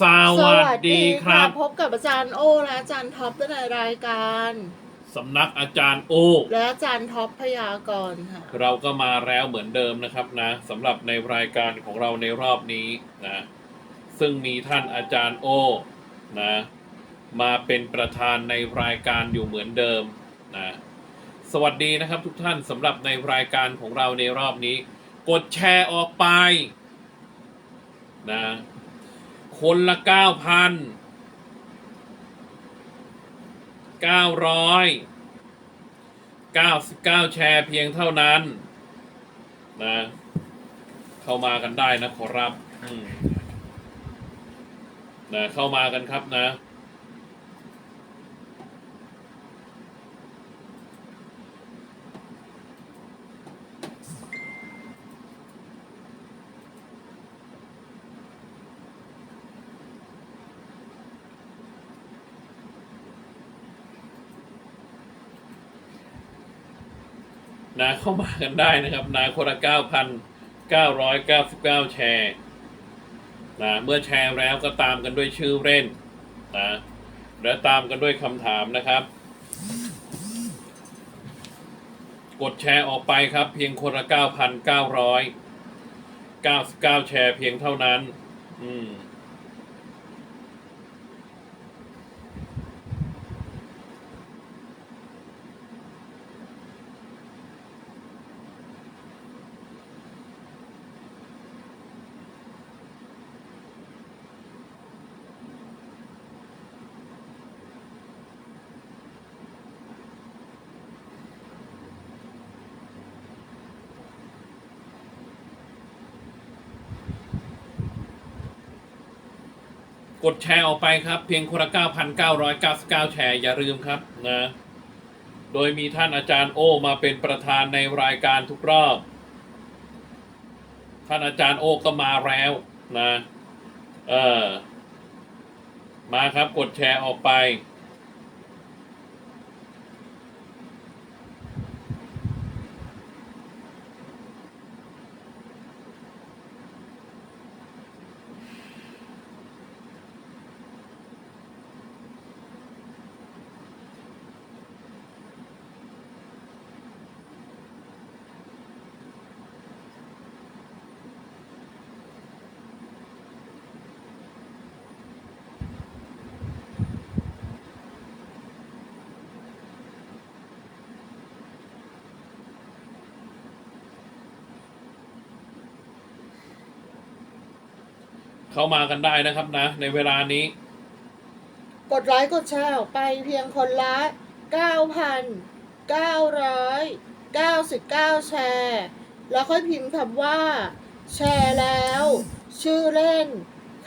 สวัสดีครับ พบกับอาจารย์โอและอาจารย์ท็อปในรายการสำนักอาจารย์โอ และอาจารย์ท็อปพยากรณ์ค่ะ เราก็มาแล้วเหมือนเดิมนะครับนะสำหรับในรายการของเราในรอบนี้นะซึ่งมีท่านอาจารย์โอนะมาเป็นประธานในรายการอยู่เหมือนเดิมนะสวัสดีนะครับทุกท่านสำหรับในรายการของเราในรอบนี้ กดแชร์ออกไปนะ คนละเก้าพันเก้าร้อยเก้าสิบเก้าแชร์เพียงเท่านั้น นะ เข้ามากันได้นะขอรับนะเข้ามากันครับนะ นะเข้ามากันได้นะครับนะคนละ9,999แชร์นะเมื่อแชร์แล้วก็ตามกันด้วยชื่อเล่นนะและตามกันด้วยคำถามนะครับ กดแชร์ออกไปครับ เพียงคนละ9,999แชร์เพียงเท่านั้น อืม ดแชร์ออกไปครับ เพียงคนละ 9,999 แชร์ อย่าลืมครับนะ โดยมีท่านอาจารย์โอมาเป็นประธานในรายการทุกรอบ ท่านอาจารย์โอก็มาแล้วนะ เออมาครับกดแชร์ออกไป เข้ามากันได้นะครับนะ ในเวลานี้ กดไลค์กดแชร์ออกไปเพียงคนละ 9,999 แชร์ แล้วค่อยพิมพ์คำว่า แชร์แล้ว ชื่อเล่น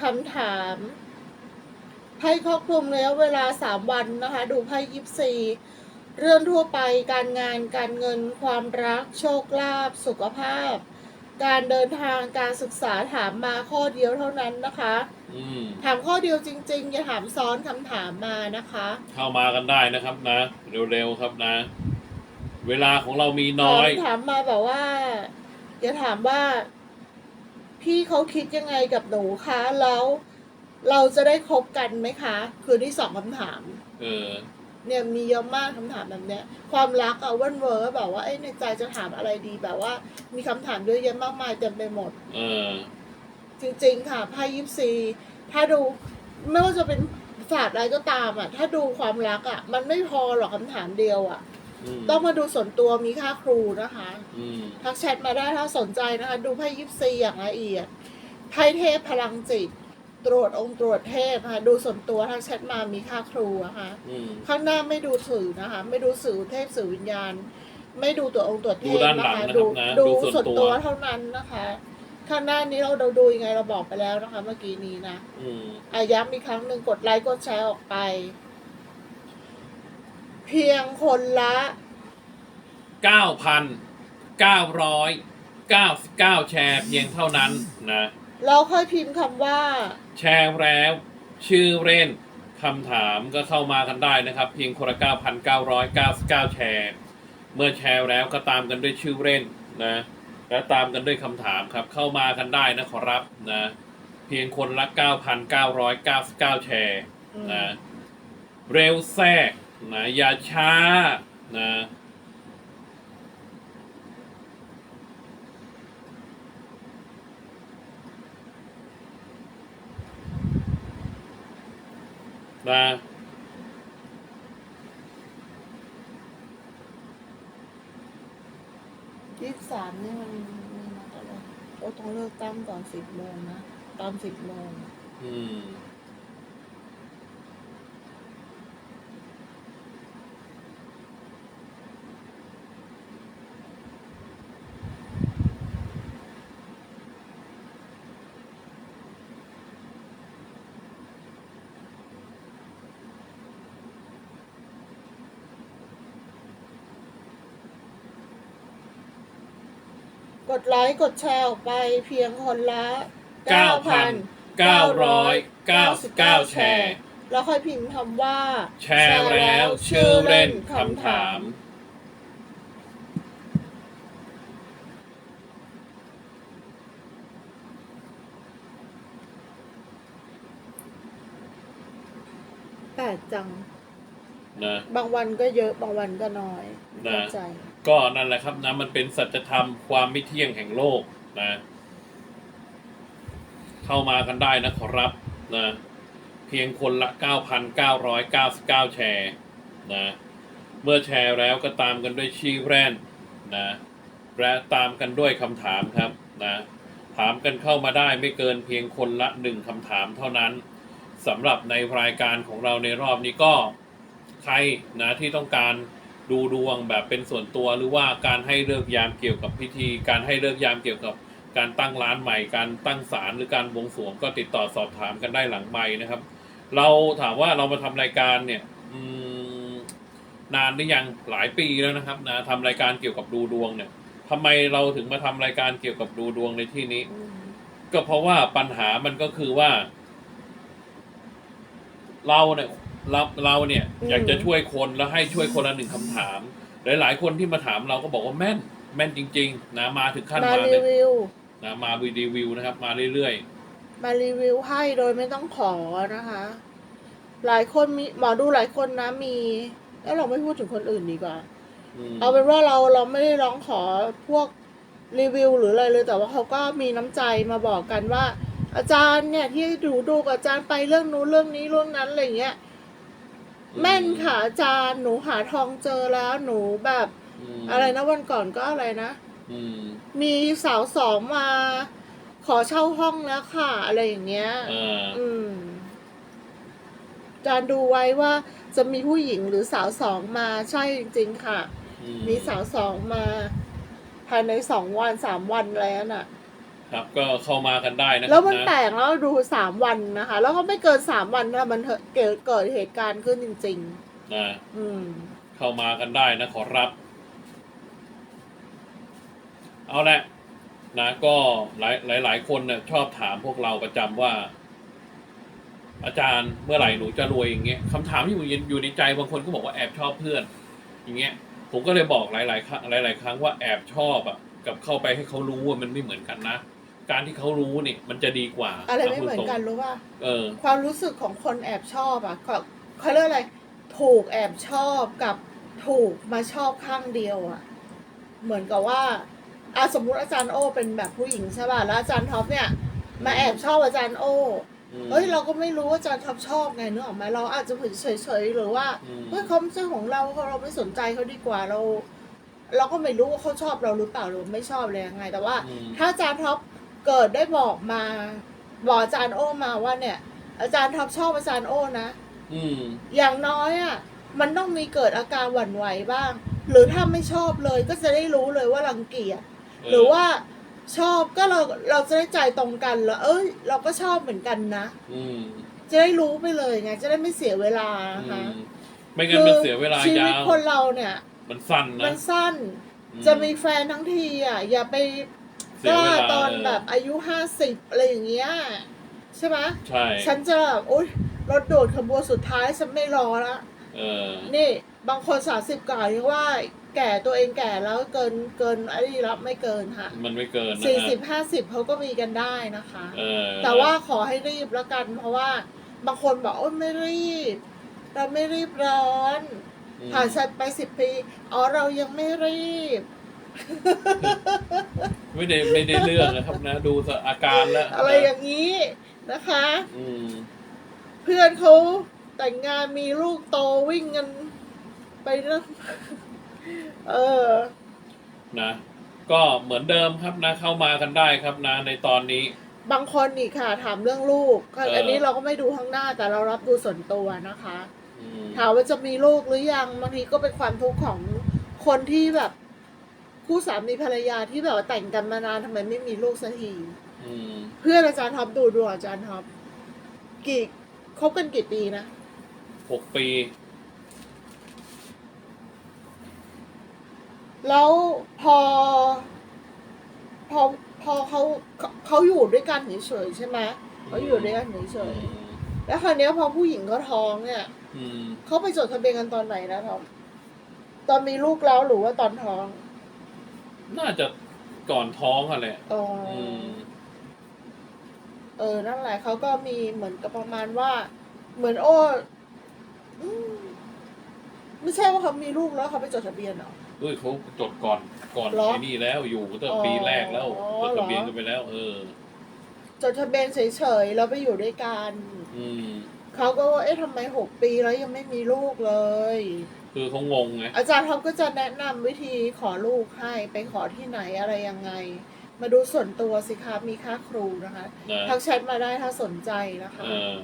คำถาม ให้ครอบคลุมระยะเวลา 3 วันนะคะ ดูไพ่ยิปซีเรื่องทั่วไปการงานการเงินความรัก โชคลาภสุขภาพ การเดินทางการศึกษาถามมาข้อเดียวเท่านั้นนะคะ อืมถามข้อเดียวจริง ๆ อย่าถามซ้อนคำถามมานะคะ เข้ามากันได้นะครับนะ เร็วๆครับนะ เวลาของเรามีน้อย ถามถามมาแบบว่า อย่าถามว่า พี่เขาคิดยังไงกับหนูคะแล้ว เราจะได้คบกันไหมคะ คือที่สองคำถาม เออ เนี่ยมีเยอะมากคำถามแบบเนี้ย ความรักอะวันเวอร์แบบว่าเอ้ยในใจจะถามอะไรดีแบบว่า มีคำถามเยอะแยะมากมายเต็มไปหมดเออจริงๆค่ะไพ่ยิปซีถ้าดูไม่ว่าจะเป็นศาสตร์อะไรก็ตามอะถ้าดูความรักอะมันไม่พอหรอกคำถามเดียวอะอืมต้องมาดูส่วนตัวมีค่าครูนะคะอืมทักแชทมาได้ถ้าสนใจนะคะ ดูไพ่ยิปซีอย่างละเอียดไพ่เทพพลังจิต ตรวจองค์ตรวจเทพค่ะดูส่วนตัวทักแชทมามีค่าครูอะค่ะอืม ข้างหน้าไม่ดูสื่อนะคะ ไม่ดูสื่อเทพสื่อวิญญาณ ไม่ดูตัวองค์ตัวเทดูพด้านหนะลังคะนะคดูรับนะดูดูส่ส่ววนนตัตัววเท่านั้นนะคะ ข้างหน้านี้เราเราดูยังไงเราบอกไปแล้วนะคะ เมื่อกี้นี้นะ อืม อาย้ำอีกครั้งหนึ่งกดไลค์กดแชร์ออกไป เพียงคนละเก้าพันเก้าร้อยเก้าสิบเก้าแชร์เพียงเท่านั้นนะ เราค่อยพิมพ์คำว่า แชร์แล้ว ชื่อเล่นคำถามก็เข้ามากันได้นะครับ เพียงคนละ9,999 แชร์ เมื่อแชร์แล้วก็ตามกันด้วยชื่อเล่นนะ และตามกันด้วยคำถามครับ เข้ามากันได้นะขอรับนะพพียงคนละ 9,999 แชร์อืมนะเร็วแทรกนะอย่าช้านะ นะยี่สิบสามนี่มันมีนัดอะไรโอ้ต้องเลิกตั้งตอนสิบโมงนะตอนสิบโมง อืม กดไลค์กดแชร์ออกไปเพียงคนละ 9,999 แชร์ แล้วค่อยพิมพ์คำว่าแชร์แล้วชื่อเล่นคำถาม แปลกจัง นะ บางวันก็เยอะบางวันก็น้อยไม่นะเข้าใจ ก็นั่นแหละครับนะมันเป็นสัจธรรมความไม่เที่ยงแห่งโลกนะ เข้ามากันได้นะขอรับนะ เพียงคนละ 9,999 แชร์นะ เมื่อแชร์แล้วก็ตามกันด้วยชื่อแรนนะและตามกันด้วยคำถามครับนะถามกันเข้ามาได้ไม่เกินเพียงคนละหนึ่งคำถามเท่านั้นสำหรับในรายการของเราในรอบนี้ก็ ใครนะที่ต้องการ ดูดวงแบบเป็นส่วนตัวหรือว่าการให้เลิกยามเกี่ยวกับพิธี การให้เลิกยามเกี่ยวกับการตั้งร้านใหม่ การตั้งศาลหรือการบวงสรวงก็ติดต่อสอบถามกันได้หลังไม้นะครับ เราถามว่าเรามาทำรายการเนี่ยนานหรือยังหลายปีแล้วนะครับนะทำรายการเกี่ยวกับดูดวงเนี่ยทำไมเราถึงมาทำรายการเกี่ยวกับดูดวงในที่นี้ ก็เพราะว่าปัญหามันก็คือว่า เราเนี่ย เราเราเนี่ยอยากจะช่วยคนแล้วให้ช่วยคนละหนึ่งคำถาม หลายๆ คนที่มาถามเราก็บอกว่าแม่นแม่นจริง ๆ นะมาถึงขั้นมามารีเลยวิว นะมาวีดีวิวนะครับ มาเรื่อยมารีวิวให้โดยไม่ต้องขอนะคะ หลายคนมีหมอดูหลายคนนะมี แล้วเราไม่พูดถึงคนอื่นดีกว่า ๆอืมเอาเป็นว่าเราเราไม่ได้ร้องขอพวกรีวิวหรืออะไรเลย แต่ว่าเขาก็มีน้ำใจมาบอกกันว่า อาจารย์เนี่ยที่ดูดูกับอาจารย์ไปเรื่องนู้นเรื่องนี้เรื่องนั้นอะไรเงี้ย แม่นค่ะอาจารย์หนูหาทองเจอแล้วหนูแบบ มอะไรนะวันก่อนก็อะไรนะ อืมมีสาวสองมา ขอเช่าห้องแล้วค่ะ อะไรอย่างเงี้ย เอออืมอาจารย์ดูไว้ว่าจะมีผู้หญิงหรือสาวสองมาใช่จริง ๆ ค่ะ อืมีสาวสองมา ภายในสองวันสามวันแล้วน่ะ ครับก็เข้ามากันได้นะคแล้รัวบมันนะแปลกแล้วดูสามวันนะคะ แล้วก็ไม่เกินสามวันนะมันเกิดเกิดเหตุการณ์ขึ้นจริงนะๆอืม เข้ามากันได้นะขอรับ เอาละนะก็หลายหลายหลายคนเนี่ยชอบถามพวกเราประจำว่า อาจารย์เมื่อไหร่หนูจะรวยอย่างเงี้ยคำถามที่อยู่อยู่ในใจบางคนก็บอกว่าแอบชอบเพื่อน อย่างเงี้ย ผมก็เลยบอกหลายๆครั้งหลายๆครั้งว่าแอบชอบอะกับเข้าไปให้เขารู้ว่ามันไม่เหมือนกันนะ การที่เขารู้เนี่ยมันจะดีกว่าอะไรไม่คุณเหมือนกันสรู้ป่ะเออ ความรู้สึกของคนแอบชอบอะเขาเขาเรียกอะไร ถูกแอบชอบกับถูกมาชอบข้างเดียวอะ เหมือนกับว่าอะสมมุติอาจารย์โอเป็นแบบผู้หญิงใช่ป่ะแล้วอาจารย์ท็อปเนี่ย มาแอบชอบอาจารย์โออืมเฮ้ยเราก็ไม่รู้ว่าอาจารย์ท็อปชอบไงนึกออกไหมเราอาจจะเฉยๆหรือว่าอืมเฮ้ยเขาไม่ใช่ของเราเราไม่สนใจเขาดีกว่าเรา เราก็ไม่รู้ว่าเขาชอบเราหรือเปล่าหรือไม่ชอบเลยยังไง แต่ว่าอืมถ้าอาจารย์ท็อป เกิดได้บอกมาบอกอาจารย์โอมาว่าเนี่ย อาจารย์ท็อปชอบอาจารย์โอนะอืมอย่างน้อยอะมันต้องมีเกิดอาการหวั่นไหวบ้าง หรือถ้าไม่ชอบเลยก็จะได้รู้เลยว่ารังเกียจหรือว่าชอบก็เราเราจะได้ใจตรงกันแล้วเอ้ยเราก็ชอบเหมือนกันนะอืมจะได้รู้ไปเลยไงจะได้ไม่เสียเวลาอืนะคะมไม่งั้นมันเสียเวลาชียาวิตวคนเราเนี่ย มันสั้นมันะนสั้นอืจะมีแฟนทั้งทีอะอย่าไป เสีกยล้าเวลาตอนแบบอายุห้าสิบอะไรอย่างเงี้ยใช่ไหมใช่ฉันจะแบบโอ๊ยรถโดดขบวนสุดท้ายฉันไม่รอละเออนี่บางคนสามสิบกว่ายังว่าแก่ตัวเองแก่แล้วเกินเกินไอ้นี่รับไม่เกินค่ะมันไม่เกินนะสี่ฮะสิบห้าสิบเขาก็มีกันได้นะคะ เออแต่ว่าขอให้รีบแล้วกัน เพราะว่าบางคนบอกโอ้ยไม่รีบ เราไม่รีบร้อนอืมผ่านชัดไปสิบปีอ๋อเรายังไม่รีบ ไม่ได้ไม่ได้เรื่องนะครับนะ ดูอาการแล้วอะไรอย่างนี้นะคะ อืมเพื่อนเขาแต่งงานมีลูกโตวิ่งกันไปนะเออ นะ ก็เหมือนเดิมครับนะ เข้ามากันได้ครับนะ ในตอนนี้ บางคนนี่ค่ะ ถามเรื่องลูกก็เอออั อันนี้เราก็ไม่ดูข้างหน้าแต่เรารับดูส่วนตัวนะคะ อืมถามว่าจะมีลูกหรือยังบางทีก็เป็นความทุกข์ของคนที่แบบ คู่สามีภรรยาที่แบบว่าแต่งกันมานานทำไมไม่มีลูกสักที อืมเพื่อนอาจารย์ท็อปดูดวงอาจารย์ท็อปกี่คบกันกี่ปีนะหกปี แล้วพอ พอพอเขาเขาเขาอยู่ด้วยกันเฉยๆใช่ไหมเขาอยู่ด้วยกันเฉอืยมๆแล้วคราวเนี้ยพอผู้หญิงเขาท้องเนี่ยอืม เขาไปจดทะเบียนกันตอนไหนนะท็อปตอนมีลูกแล้วหรือว่าตอนท้อง น่าจะก่อนท้องอะแหละอ๋อออืมเออ นั่นแหละเขาก็มีเหมือนกับประมาณว่า เหมือนโอ้อืมไม่ใช่ว่าเขามีลูกแล้วเขาไปจดทะเบียนเหรอเอ้ยเขาจดก่อนก่อนเหรอไอ้นี่แล้วอยู่ตั้งแต่อ๋อปีแรกแล้วอ๋อจดทะเบียนเหรอ กันไปแล้ว เออ จดทะเบียนเฉยๆแล้วไปอยู่ด้วยกัน อืม เขาก็ว่าเอ๊ะทำไมหกปีแล้วยังไม่มีลูกเลย คือเขางงไงอาจารย์เขาก็จะแนะนำวิธีขอลูกให้ไปขอที่ไหนอะไรยังไง มาดูส่วนตัวสิคะมีค่าครูนะคะนะทักแชทมาได้ถ้าสนใจนะคะ เออ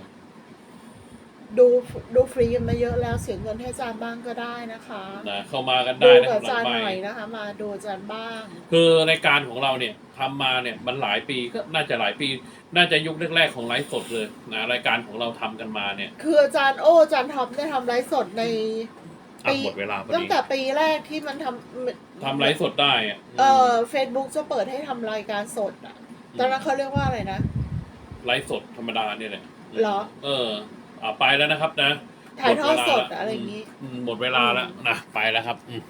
ดูดูฟรีกันมาเยอะแล้วเสียเงินให้อาจารย์บ้างก็ได้นะคะนะเข้ามากันดูได้นะกับหอาลัจางรย์ใหหม่น่อยนะคะ มาดูอาจารย์บ้าง คือรายการของเราเนี่ยทำมาเนี่ยมันหลายปีก็น่าจะหลายปี น่าจะยุคแรกๆของไลฟ์สดเลยนะรายการของเราทำกันมาเนี่ย คืออาจารย์โอ้อาจารย์ท็อปได้ทำไลฟ์สดใน อะปีหมดเวลาพอตั้งดีแต่ปีแรกที่มันทำทำไลฟ์สดได้อะเออเฟซบุ๊กจะเปิดให้ทำรายการสดอะ ตอนนั้นเขาเรียกว่าอะไรนะ ไลฟ์สดธรรมดาเนี่ยแหละเหรอ เอออะไปแล้วนะครับนะถ่ายทอดสดหมเวลาอะไรอย่างนี้ อืมหมดเวลาแล้วนะไปแล้วครับอืม